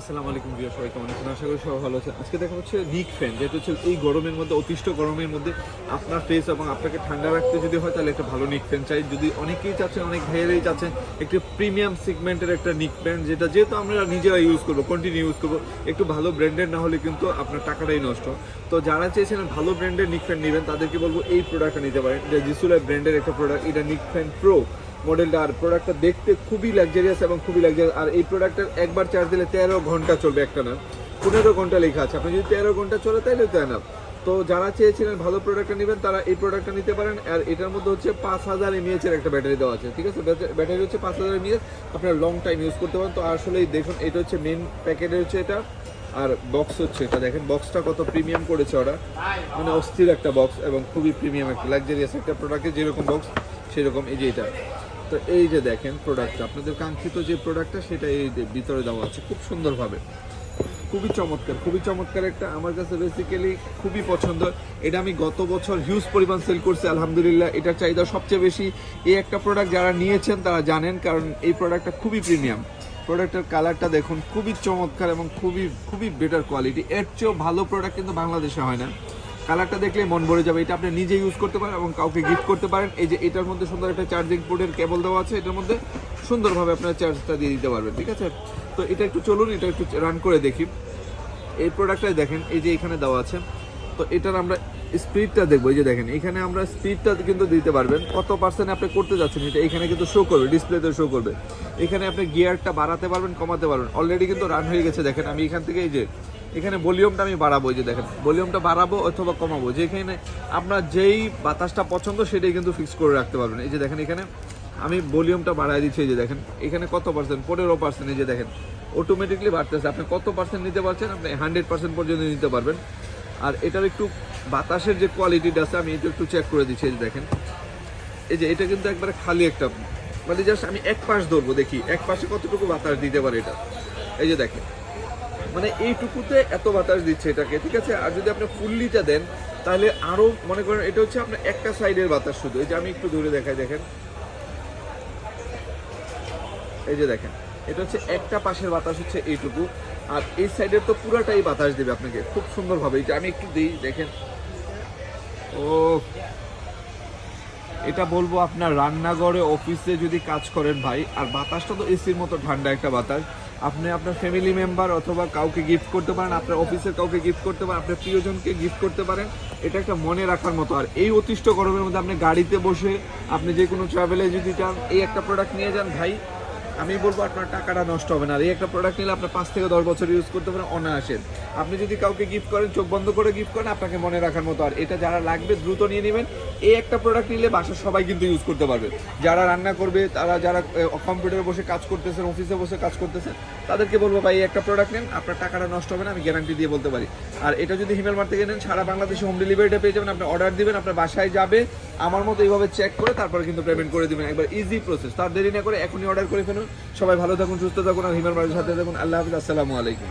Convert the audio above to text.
আসসালামু আলাইকুম প্রিয় সবাই কেমন আছেন? আশা করি সবাই ভালো আছেন। আজকে দেখা হচ্ছে নিক ফ্যান যেটা হচ্ছে এই গরমের মধ্যে, অতিষ্ঠ গরমের মধ্যে আপনার ফেস এবং আপনাকে ঠান্ডা রাখতে যদি হয়, তাহলে একটা ভালো নিক ফ্যান চাই। যদি অনেকেই চাচ্ছেন, অনেক ভাইয়েরাই চাচ্ছেন, একটু প্রিমিয়াম সেগমেন্টের একটা নিক ফ্যান যেটা যেহেতু আমরা নিজেরা ইউজ করব কন্টিনিউ ইউজ করব, একটু ভালো ব্র্যান্ডের না হলে কিন্তু আপনার টাকাটাই নষ্ট। তো যারা চেয়েছেন ভালো ব্র্যান্ডের নিক ফ্যান নেবেন, তাদেরকে বলব এই প্রোডাক্টটা নিতে পারেন। এটা জিসুলাই ব্র্যান্ডের একটা প্রোডাক্ট এটা নিক ফ্যান প্রো মডেলটা আর প্রোডাক্টটা দেখতে খুবই লাক্সারিয়াস এবং খুবই লাক্সারিয়াস আর এই প্রোডাক্টের একবার চার্জ দিলে তেরো ঘণ্টা চলবে একটা না। পনেরো ঘণ্টা লেখা আছে। আপনি যদি তেরো ঘণ্টা চলে, তাহলে তো না তো যারা চেয়েছিলেন ভালো প্রোডাক্টটা নেবেন, তারা এই প্রোডাক্টটা নিতে পারেন। আর এটার মধ্যে হচ্ছে পাঁচ হাজার এমএএচ এর একটা ব্যাটারি দেওয়া আছে। ঠিক আছে? ব্যাটারি হচ্ছে পাঁচ হাজার এমএএচ আপনার লং টাইম ইউজ করতে পারেন। তো আসলেই দেখুন, এটা হচ্ছে মেন প্যাকেটে হচ্ছে এটা। আর বক্স হচ্ছে এটা। দেখেন বক্সটা কত প্রিমিয়াম করেছে ওরা। মানে অস্থির একটা বক্স এবং খুবই প্রিমিয়াম একটা লাক্সারিয়াস একটা প্রোডাক্টের যেরকম বক্স সেরকম এই যে এটা। তো এই যে দেখেন প্রোডাক্টটা আপনাদের কাঙ্ক্ষিত যে প্রোডাক্টটা সেটা এই ভিতরে দেওয়া আছে খুব সুন্দরভাবে। খুবই চমৎকার খুবই চমৎকার একটা আমার কাছে বেসিক্যালি খুবই পছন্দ। এটা আমি গত বছর হিউজ পরিমাণ সেল করছি, আলহামদুলিল্লাহ। এটার চাহিদা সবচেয়ে বেশি এই একটা প্রোডাক্ট যারা নিয়েছেন তারা জানেন, কারণ এই প্রোডাক্টটা খুবই প্রিমিয়াম প্রোডাক্টের কালারটা দেখুন, খুবই চমৎকার এবং খুবই খুবই বেটার কোয়ালিটি এর চেয়েও ভালো প্রোডাক্ট কিন্তু বাংলাদেশে হয় না। কালারটা দেখলে মন ভরে যাবে। এটা আপনি নিজে ইউজ করতে পারেন এবং কাউকে গিফট করতে পারেন। এই যে এটার মধ্যে সুন্দর একটা চার্জিং পোর্টের কেবল দেওয়া আছে। এটার মধ্যে সুন্দরভাবে আপনার চার্জটা দিয়ে দিতে পারবেন, ঠিক আছে? তো এটা একটু চলুন, এটা একটু রান করে দেখি। এই প্রোডাক্টটাই দেখেন, এই যে এখানে দেওয়া আছে। তো এটার আমরা স্পিডটা দেখব। এই যে দেখেন, এখানে আমরা স্পিডটা কিন্তু দিতে পারবেন। কত পার্সেন্ট আপনি করতে যাচ্ছেন এটা এখানে কিন্তু শো করবে ডিসপ্লেতে শো করবে। এখানে আপনি গিয়ারটা বাড়াতে পারবেন, কমাতে পারবেন। অলরেডি কিন্তু রান হয়ে গেছে। দেখেন, আমি এখান থেকে এই যে এখানে ভলিউমটা আমি বাড়াবো যে দেখেন, ভলিউমটা বাড়াবো অথবা কমাবো, যেখানে আপনার যেই বাতাসটা পছন্দ সেটাই কিন্তু ফিক্স করে রাখতে পারবেন। এই যে দেখেন এখানে, আমি ভলিউমটা বাড়াই দিচ্ছি, এই যে দেখেন, এখানে কত পার্সেন্ট পনেরো পার্সেন্ট এই যে দেখেন অটোমেটিকলি বাড়তেছে। আপনি কত পার্সেন্ট নিতে পারছেন? আপনি হান্ড্রেড পার্সেন্ট পর্যন্ত নিতে পারবেন। আর এটার একটু বাতাসের যে কোয়ালিটিটা আছে, আমি এটা একটু চেক করে দিচ্ছি, এই যে দেখেন। এই যে এটা কিন্তু একবারে খালি একটা মানে জাস্ট আমি এক পাশ ধরবো, দেখি, এক পাশে কতটুকু বাতাস দিতে পারে এটা। এই যে দেখেন মানে এইটুকুতে এত বাতাস দিচ্ছে এটাকে, ঠিক আছে? আর যদি আপনি ফুললিটা দেন, তাহলে আরও, মনে করেন এটা হচ্ছে আপনার একটা সাইডের বাতাস শুধু। এই যে আমি একটু দূরে দেখাই, দেখেন। এই যে দেখেন, এটা হচ্ছে একটা পাশের বাতাস হচ্ছে এইটুকু। আর এই সাইডের তো পুরাটাই বাতাস দেবে আপনাকে, খুব সুন্দরভাবে। এই যে আমি একটু দিই, দেখেন। ও, এটা বলব আপনার রান্নাঘরে, অফিসে যদি কাজ করেন ভাই, আর বাতাসটা তো এসির মতো ঠান্ডা একটা বাতাস। আপনি আপনার ফ্যামিলি মেম্বার অথবা কাউকে গিফট করতে পারেন, আপনার অফিসের কাউকে গিফট করতে পারেন, আপনার প্রিয়জনকে গিফট করতে পারেন, এটা একটা মনে রাখার মতো। আর এই অতিষ্ঠ গরমের মধ্যে আপনি গাড়িতে বসে আপনি যে কোনো ট্রাভেল এজেন্সি চান এই একটা প্রোডাক্ট নিয়ে যান, ভাই আমি বলব আপনার টাকাটা নষ্ট হবে না। আর এই একটা প্রোডাক্ট নিলে আপনার পাঁচ থেকে দশ বছর ইউজ করতে পারেন অনায়াসে আপনি যদি কাউকে গিফট করেন, চোখ বন্ধ করে গিফট করেন, আপনাকে মনে রাখার মতো। আর এটা যারা লাগবে, দ্রুত নিয়ে নেবেন। এই একটা প্রোডাক্ট নিলে বাসার সবাই কিন্তু ইউজ করতে পারবে। যারা রান্না করবে, তারা যারা কম্পিউটারে বসে কাজ করতেছেন অফিসে বসে কাজ করতেছেন, তাদেরকে বলব, ভাই, এই একটা প্রোডাক্ট নেন। আপনার টাকাটা নষ্ট হবে না, আমি গ্যারান্টি দিয়ে বলতে পারি। আর এটা যদি হিমেল থেকে নেন, সারা বাংলাদেশে হোম ডেলিভারিটা পেয়ে যাবেন। আপনি অর্ডার দিবেন, আপনার বাসায় যাবে। আমার মতো এইভাবে চেক করে তারপরে কিন্তু পেমেন্ট করে দিবেন। একবার ইজি প্রসেস তার দেরি না করে এখনই অর্ডার করে ফেলুন। সবাই ভালো থাকুন সুস্থ থাকুন আর হিমার বাড়ির সাথে থাকুন। আল্লাহ হাফিজ আসসালামু আলাইকুম।